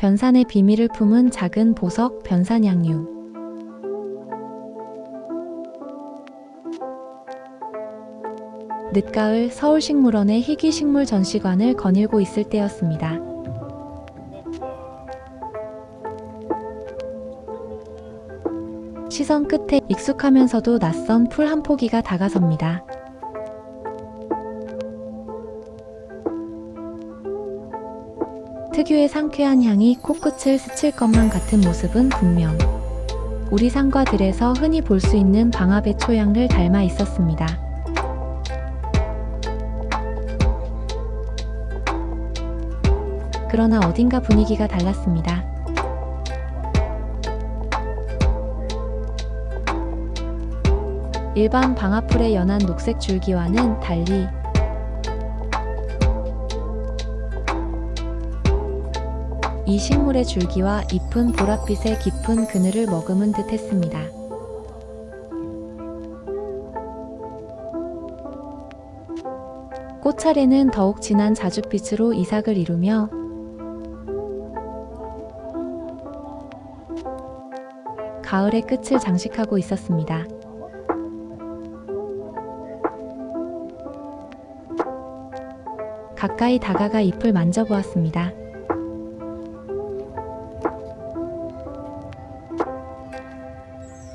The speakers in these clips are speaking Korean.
변산의 비밀을 품은 작은 보석 변산양유. 늦가을 서울식물원의 희귀식물 전시관을 거닐고 있을 때였습니다. 시선 끝에 익숙하면서도 낯선 풀 한 포기가 다가섭니다. 특유의 상쾌한 향이 코끝을 스칠 것만 같은 모습은 분명. 우리 산과 들에서 흔히 볼 수 있는 방아배 초 향을 닮아 있었습니다. 그러나 어딘가 분위기가 달랐습니다. 일반 방아풀의 연한 녹색 줄기와는 달리 이 식물의 줄기와 잎은 보랏빛의 깊은 그늘을 머금은 듯 했습니다. 꽃차례는 더욱 진한 자줏빛으로 이삭을 이루며 가을의 끝을 장식하고 있었습니다. 가까이 다가가 잎을 만져보았습니다.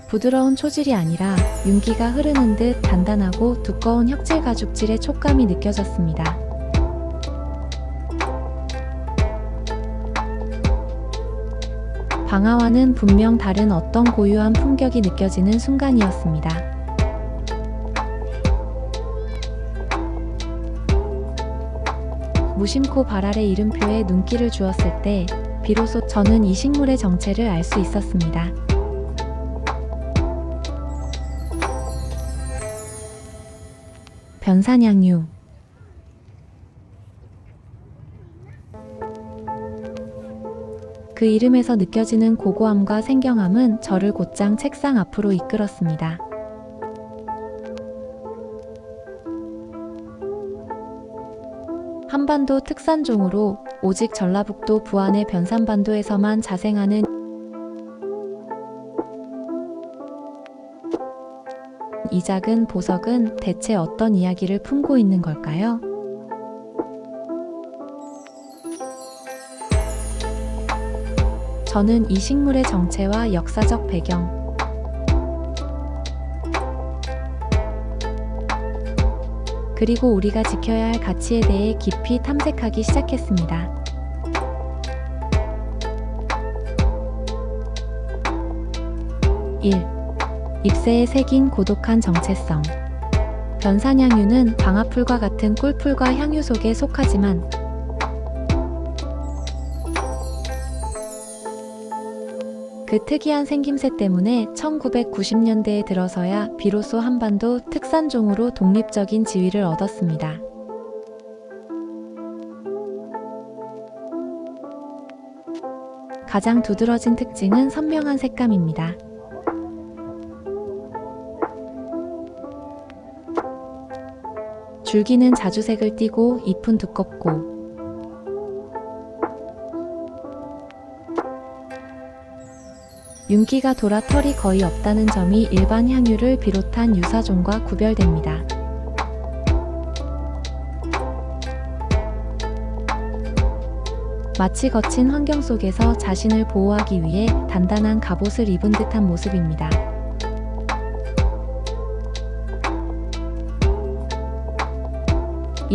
부드러운 초질이 아니라 윤기가 흐르는 듯 단단하고 두꺼운 혁질 가죽질의 촉감이 느껴졌습니다. 방아와는 분명 다른 어떤 고유한 품격이 느껴지는 순간이었습니다. 무심코 발 아래 이름표에 눈길을 주었을 때 비로소 저는 이 식물의 정체를 알 수 있었습니다. 변산양유 그 이름에서 느껴지는 고고함과 생경함은 저를 곧장 책상 앞으로 이끌었습니다. 한반도 특산종으로 오직 전라북도 부안의 변산반도에서만 자생하는 이 작은 보석은 대체 어떤 이야기를 품고 있는 걸까요? 저는 이 식물의 정체와 역사적 배경, 그리고 우리가 지켜야 할 가치에 대해 깊이 탐색하기 시작했습니다. 일 잎새에 새긴 고독한 정체성. 변산향유는 방아풀과 같은 꿀풀과 향유 속에 속하지만 그 특이한 생김새 때문에 1990년대에 들어서야 비로소 한반도 특산종으로 독립적인 지위를 얻었습니다. 가장 두드러진 특징은 선명한 색감입니다. 줄기는 자주색을 띠고 잎은 두껍고 윤기가 돌아 털이 거의 없다는 점이 일반 향유를 비롯한 유사종과 구별됩니다. 마치 거친 환경 속에서 자신을 보호하기 위해 단단한 갑옷을 입은 듯한 모습입니다.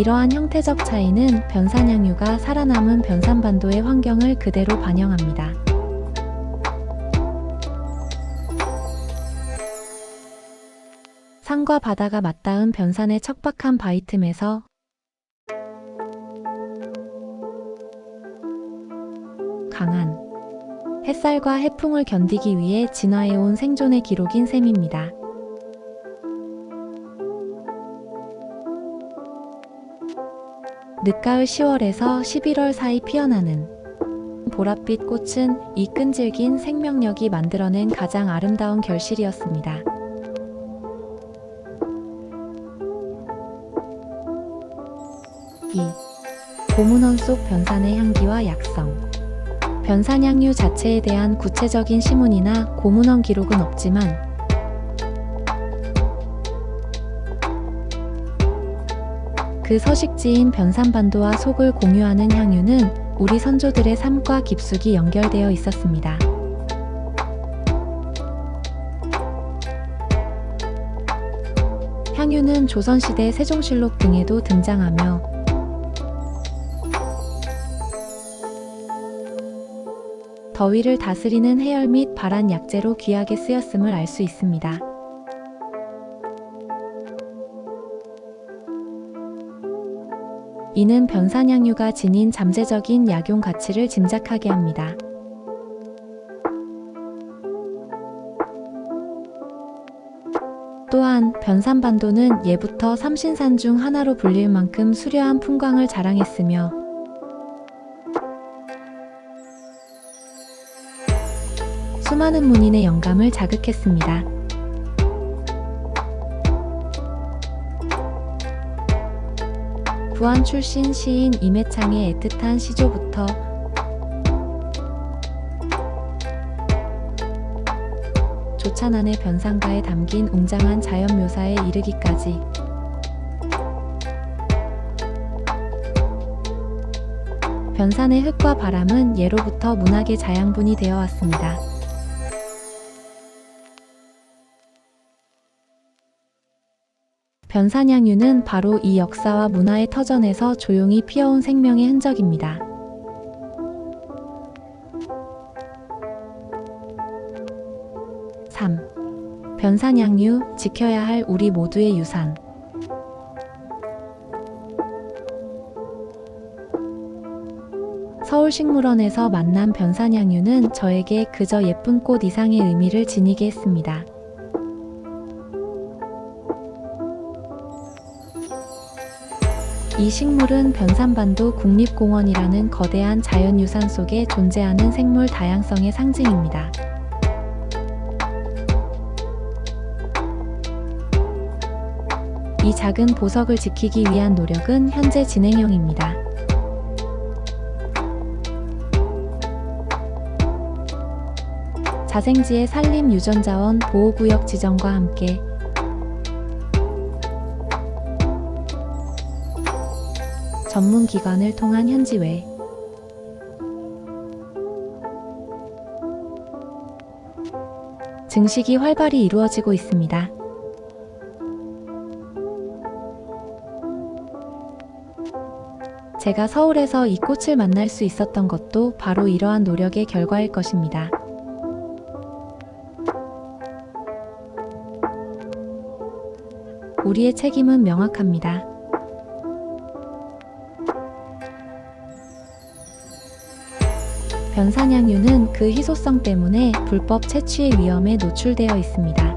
이러한 형태적 차이는 변산향유가 살아남은 변산반도의 환경을 그대로 반영합니다. 산과 바다가 맞닿은 변산의 척박한 바위 틈에서 강한 햇살과 해풍을 견디기 위해 진화해온 생존의 기록인 셈입니다. 늦가을 10월에서 11월 사이 피어나는 보랏빛 꽃은 이 끈질긴 생명력이 만들어낸 가장 아름다운 결실이었습니다. 이 고문원 속 변산의 향기와 약성 변산향류 자체에 대한 구체적인 시문이나 고문헌 기록은 없지만 그 서식지인 변산반도와 속을 공유하는 향유는 우리 선조들의 삶과 깊숙이 연결되어 있었습니다. 향유는 조선시대 세종실록 등에도 등장하며 더위를 다스리는 해열 및 발한 약재로 귀하게 쓰였음을 알 수 있습니다. 이는 변산향유가 지닌 잠재적인 약용 가치를 짐작하게 합니다. 또한 변산반도는 예부터 삼신산 중 하나로 불릴 만큼 수려한 풍광을 자랑했으며 수많은 문인의 영감을 자극했습니다. 부안 출신 시인 임해창의 애틋한 시조부터 조찬안의 변상가에 담긴 웅장한 자연 묘사에 이르기까지 변산의 흙과 바람은 예로부터 문학의 자양분이 되어 왔습니다. 변산향유는 바로 이 역사와 문화의 터전에서 조용히 피어온 생명의 흔적입니다. (3) 변산향유 지켜야 할 우리 모두의 유산 서울식물원에서 만난 변산향유는 저에게 그저 예쁜 꽃 이상의 의미를 지니게 했습니다. 이 식물은 변산반도 국립공원이라는 거대한 자연유산 속에 존재하는 생물 다양성의 상징입니다. 이 작은 보석을 지키기 위한 노력은 현재 진행형입니다. 자생지의 산림 유전자원 보호구역 지정과 함께 전문 기관을 통한 현지외 증식이 활발히 이루어지고 있습니다. 제가 서울에서 이 꽃을 만날 수 있었던 것도 바로 이러한 노력의 결과일 것입니다. 우리의 책임은 명확합니다. 변산향유는 그 희소성 때문에 불법 채취의 위험에 노출되어 있습니다.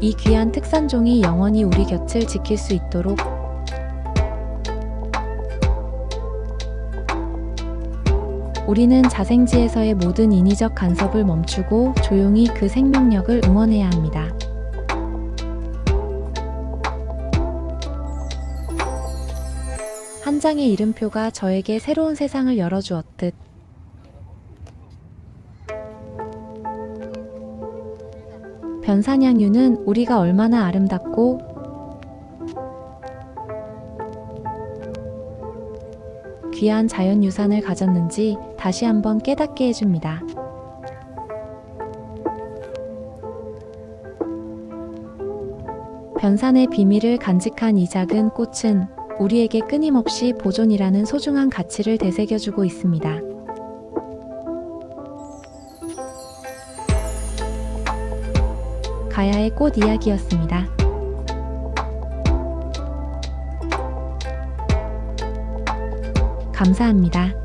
이 귀한 특산종이 영원히 우리 곁을 지킬 수 있도록 우리는 자생지에서의 모든 인위적 간섭을 멈추고 조용히 그 생명력을 응원해야 합니다. 한 장의 이름표가 저에게 새로운 세상을 열어주었듯 변산향유는 우리가 얼마나 아름답고 귀한 자연유산을 가졌는지 다시 한번 깨닫게 해줍니다. 변산의 비밀을 간직한 이 작은 꽃은 우리에게 끊임없이 보존이라는 소중한 가치를 되새겨주고 있습니다. 가야의 꽃 이야기였습니다. 감사합니다.